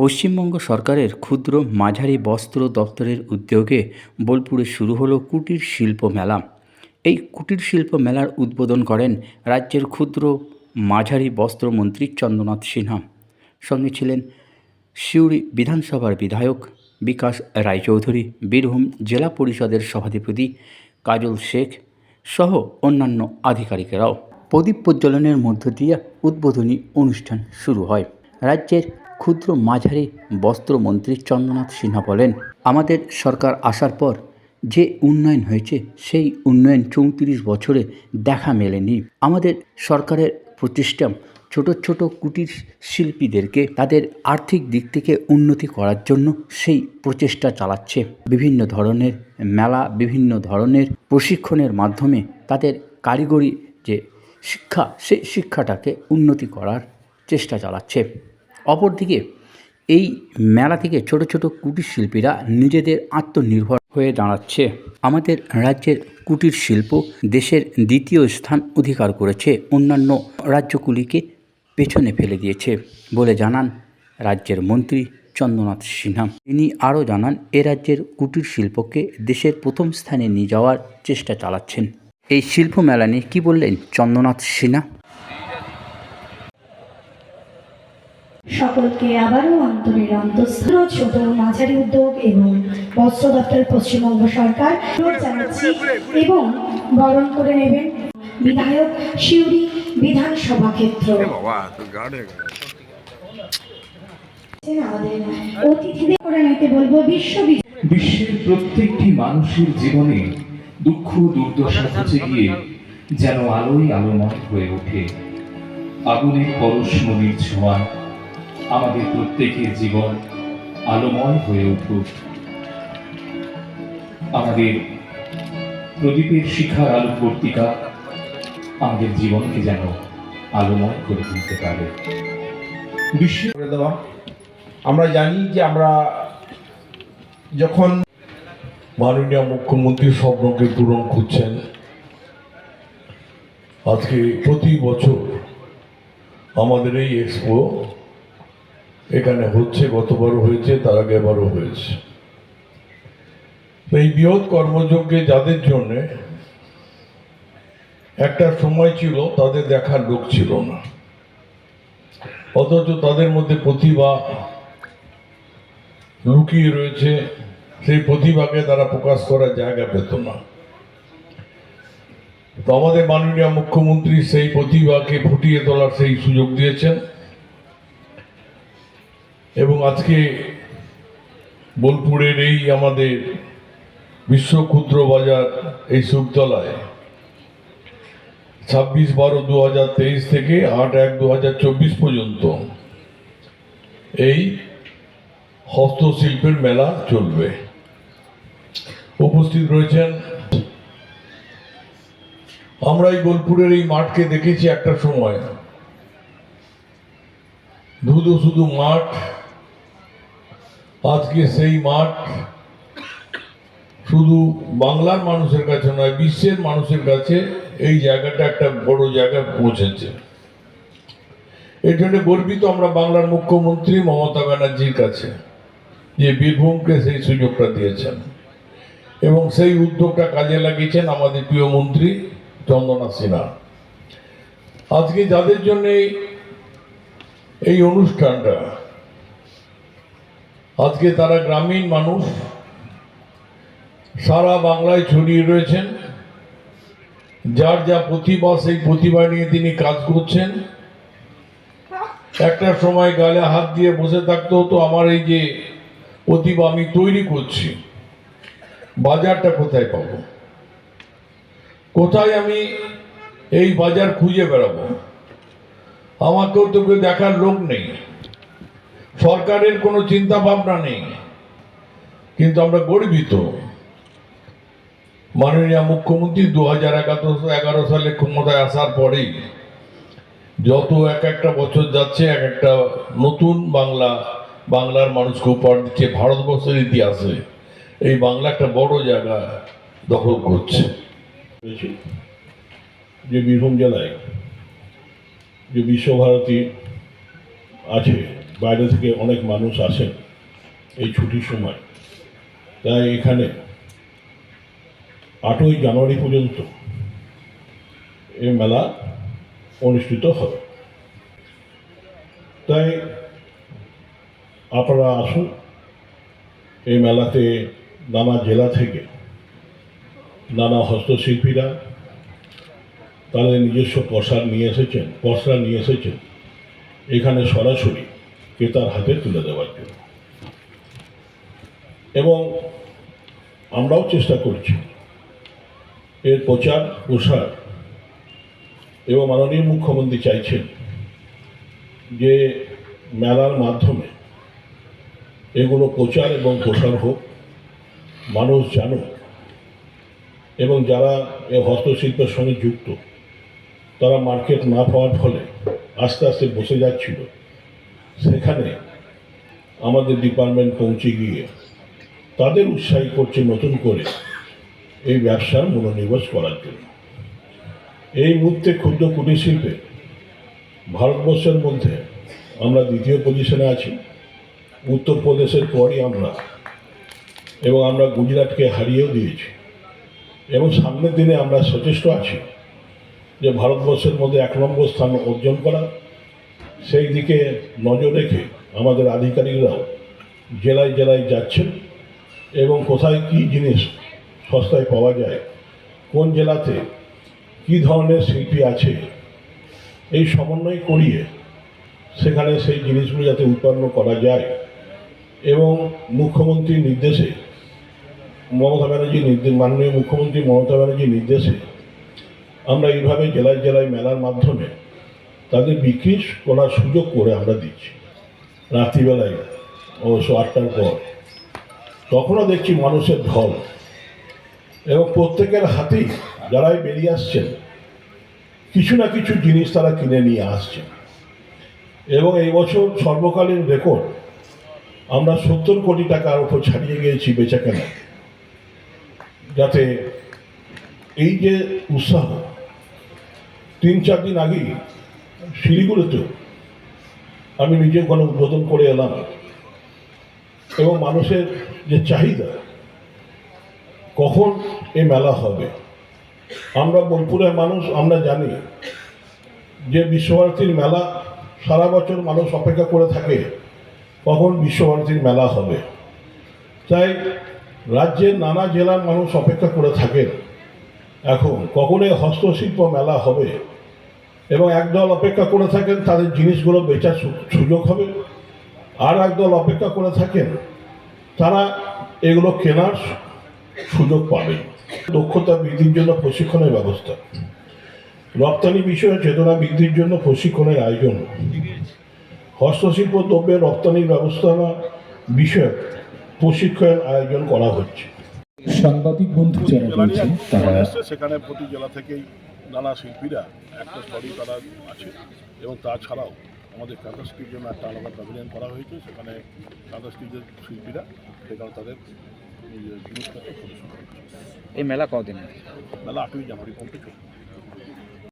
পশ্চিমবঙ্গ সরকারের ক্ষুদ্র মাঝারি বস্ত্র দপ্তরের উদ্যোগে বোলপুরে শুরু হলো কুটির শিল্প মেলা। এই কুটির শিল্প মেলার উদ্বোধন করেন রাজ্যের ক্ষুদ্র মাঝারি বস্ত্রমন্ত্রী চন্দ্রনাথ সিনহা। সঙ্গে ছিলেন সিউড়ি বিধানসভার বিধায়ক বিকাশ রায়চৌধুরী, বীরভূম জেলা পরিষদের সভাধিপতি কাজল শেখ সহ অন্যান্য আধিকারিকেরাও। প্রদীপ প্রজ্বলনের মধ্য দিয়ে উদ্বোধনী অনুষ্ঠান শুরু হয়। রাজ্যের ক্ষুদ্র মাঝারি বস্ত্রমন্ত্রী চন্দ্রনাথ সিনহা বলেন, আমাদের সরকার আসার পর যে উন্নয়ন হয়েছে, সেই উন্নয়ন চৌত্রিশ বছরে দেখা মেলেনি। আমাদের সরকারের প্রচেষ্টা ছোট ছোট কুটির শিল্পীদেরকে তাদের আর্থিক দিক থেকে উন্নতি করার জন্য সেই প্রচেষ্টা চালাচ্ছে। বিভিন্ন ধরনের মেলা, বিভিন্ন ধরনের প্রশিক্ষণের মাধ্যমে তাদের কারিগরি যে শিক্ষা, সেই শিক্ষাটাকে উন্নতি করার চেষ্টা চালাচ্ছে। অপরদিকে এই মেলা থেকে ছোট ছোট কুটির শিল্পীরা নিজেদের আত্মনির্ভর হয়ে দাঁড়াচ্ছে। আমাদের রাজ্যের কুটির শিল্প দেশের দ্বিতীয় স্থান অধিকার করেছে। অন্যান্য রাজ্যগুলিকে পেছনে ফেলে দিয়েছে বলে জানান রাজ্যের মন্ত্রী চন্দ্রনাথ সিনহা। তিনি আরও জানান, এ রাজ্যের কুটির শিল্পকে দেশের প্রথম স্থানে নিয়ে যাওয়ার চেষ্টা চালাচ্ছেন। এই শিল্প মেলা নিয়ে কী বললেন চন্দ্রনাথ সিনহা? সকলকে আবারও অন্তরের অন্তঃস্থল ছোট মাঝারি উদ্যোগ এবং বস্ত্র দপ্তর পশ্চিমবঙ্গ সরকার জানাচ্ছি এবং বরণ করে নেবেন বিধায়ক শিউরি বিধানসভা ক্ষেত্র। আমাদের অতিথিদের করে নিতে বলব বিশ্ববিদ্যালয় বিশ্বের প্রত্যেকটি মানুষের জীবনে দুঃখ দুর্দশা ঘুচে গিয়ে যেন আলোই আলোময় হয়ে ওঠে। আগুনের পরশ ছোঁয়া আমাদের প্রত্যেকের জীবন আলোময় হয়ে উঠুক। আমাদের প্রদীপের শিখার আলোকবর্তিকা আমাদের জীবনকে যেন আলোময় করে তুলতে পারে। বিশ্ব করে দেওয়া। আমরা জানি যে আমরা যখন মাননীয় মুখ্যমন্ত্রী স্বপ্নকে পূরণ করছেন, আজকে প্রতি বছর আমাদের এই এক্সপো এখানে হচ্ছে গতবারও হয়েছে, তার আগে আগেবারও হয়েছে। এই বৃহৎ কর্মযজ্ঞে যাদের জন্যে একটা সময় ছিল, তাদের দেখার লোক ছিল না। অথচ তাদের মধ্যে প্রতিভা লুকিয়ে রয়েছে, সেই প্রতিভাকে তারা প্রকাশ করার জায়গা পেত না। তো আমাদের মাননীয় মুখ্যমন্ত্রী সেই প্রতিভাকে ফুটিয়ে তোলার সেই সুযোগ দিয়েছেন। এবং আজকে বোলপুরের এই আমাদের বিশ্ব ক্ষুদ্র বাজার এই সুখতলায় ছাব্বিশ বারো দু হাজার তেইশ থেকে আট এক দু হাজার চব্বিশ পর্যন্ত এই হস্তশিল্পের মেলা চলবে। উপস্থিত রয়েছেন। আমরা এই বোলপুরের এই মাঠকে দেখেছি একটা সময়। ধুধু শুধু মাঠ আজকে সেই মাঠ শুধু বাংলার মানুষের কাছে নয়, বিশ্বের মানুষের কাছে এই জায়গাটা একটা বড় জায়গায় পৌঁছেছে। এর জন্য গর্বিত আমরা বাংলার মুখ্যমন্ত্রী মমতা ব্যানার্জির কাছে যে বীরভূমকে সেই সুযোগটা দিয়েছেন এবং সেই উদ্যোগটা কাজে লাগিয়েছেন আমাদের প্রিয় মন্ত্রী চন্দনা সিনহা। আজকে যাদের জন্য এই- এই অনুষ্ঠানটা আজকে তারা গ্রামীণ মানুষ, সারা বাংলায় ছড়িয়ে রয়েছেন। যার যা প্রতিভা, সেই প্রতিভা নিয়ে তিনি কাজ করছেন। একটা সময় গালে হাত দিয়ে বসে থাকতে হতো, আমার এই যে প্রতিভা আমি তৈরি করছি, বাজারটা কোথায় পাবো? কোথায় আমি এই বাজার খুঁজে বেড়াবো? আমাকেও তো দেখার লোক নেই। সরকারের কোনো চিন্তা ভাবনা নেই, কিন্তু আমরা গর্বিত। মাননীয় মুখ্যমন্ত্রী দু হাজার এগারো সালে ক্ষমতায় আসার পরেই যত এক একটা বছর যাচ্ছে, এক একটা নতুন বাংলা, বাংলার মানুষকে উপহার দিচ্ছে, ভারতবর্ষের ইতিহাসে। এই বাংলা একটা বড় জায়গা দখল করছে। যে বীরভূম জেলায় যে বিশ্বভারতী আছে বাইরে থেকে অনেক মানুষ আসেন এই ছুটির সময়। তাই এখানে আটই জানুয়ারি পর্যন্ত এই মেলা অনুষ্ঠিত হবে। তাই আপনারা আসুন এই মেলাতে নানা জেলা থেকে নানা হস্তশিল্পীরা তাদের নিজস্ব পসার নিয়ে এসেছেন পসরা নিয়ে এসেছেন। এখানে সরাসরি ক্রেতার হাতে তুলে দেওয়ার জন্য। এবং আমরাও চেষ্টা করছি। এর প্রচার, প্রসার এবং মাননীয় মুখ্যমন্ত্রী চাইছেন যে মেলার মাধ্যমে এগুলো প্রচার এবং প্রসার হোক, মানুষ জানুক এবং যারা এ হস্তশিল্পের সঙ্গে যুক্ত, তারা মার্কেট না পাওয়ার ফলে আস্তে আস্তে বসে যাচ্ছিল। সেখানে আমাদের ডিপার্টমেন্ট পৌঁছে গিয়ে তাদের উৎসাহী করছে নতুন করে এই ব্যবসার মনোনিবেশ করার জন্য। এই মুহূর্তে ক্ষুদ্র কুটির শিল্পে ভারতবর্ষের মধ্যে আমরা দ্বিতীয় পজিশনে আছি। উত্তরপ্রদেশের পরই আমরা এবং আমরা গুজরাটকে হারিয়েও দিয়েছি। এবং সামনের দিনে আমরা সচেষ্ট আছি যে ভারতবর্ষের মধ্যে এক নম্বর স্থান অর্জন করা সেই দিকে নজর রেখে আমাদের আধিকারিকরাও জেলায় জেলায় যাচ্ছেন এবং কোথায় কী জিনিস সস্তায় পাওয়া যায়, কোন জেলাতে কী ধরনের শিল্পী আছে, এই সমন্বয় করিয়ে সেখানে সেই জিনিসগুলো যাতে উৎপন্ন করা যায় এবং মুখ্যমন্ত্রীর নির্দেশে, মমতা ব্যানার্জির নির্দেশ মাননীয় মুখ্যমন্ত্রী মমতা ব্যানার্জির নির্দেশে আমরা এইভাবে জেলায় জেলায় মেলার মাধ্যমে তাদের বিক্রি করার সুযোগ করে আমরা দিচ্ছি। রাত্রিবেলায়, অবশ্য আটটার পর। তখনও দেখছি মানুষের ঢল। এবং প্রত্যেকের হাতেই যারাই বেরিয়ে আসছেন, কিছু না কিছু জিনিস তারা কিনে নিয়ে আসছেন। এবং এই বছর সর্বকালীন রেকর্ড, আমরা সত্তর কোটি টাকার উপর ছাড়িয়ে গিয়েছি বেচা কেনা। যাতে এই যে উৎসাহ, তিন চার দিন আগেই শিলিগুড়িতেও আমি নিজে ওখানে উদ্বোধন করে এলাম। এবং মানুষের যে চাহিদা, কখন এ মেলা হবে? আমরা বোলপুরের মানুষ, আমরা জানি যে বিশ্বভারতীর মেলা সারা বছর মানুষ অপেক্ষা করে থাকে কখন বিশ্বভারতীর মেলা হবে। তাই রাজ্যের নানা জেলার মানুষ অপেক্ষা করে থাকেন। এখন কখন এই হস্তশিল্প মেলা হবে এবং একদল অপেক্ষা করে থাকেন তাদের জিনিসগুলো বেচার সু- সুযোগ হবে। আর একদল অপেক্ষা করে থাকেন তারা এগুলো কেনার সুযোগ পাবে। দক্ষতা বৃদ্ধির জন্য প্রশিক্ষণের ব্যবস্থা। রপ্তানি বিষয়ে চেতনা বৃদ্ধির জন্য প্রশিক্ষণের আয়োজন। হস্তশিল্প দ্রব্যের রপ্তানির ব্যবস্থা বিষয়ে প্রশিক্ষণের আয়োজন করা হচ্ছে। সাংবাদিক বন্ধু যারা রয়েছেন তারা সেখানে প্রতি জেলা থেকেই নানা শিল্পীরা একটা স্তরেই তারা আছে। এবং তাছাড়াও আমাদের কাঁথাস্টির জন্য একটা আলাদা প্যাভিলিয়ন করা হয়েছে সেখানে কাঁথাস্টিজের শিল্পীরা সেখানে তাদের জিনিসপত্র প্রদর্শন এই মেলা কদিন মেলা আটই জানুয়ারি পর্যন্ত চলবে।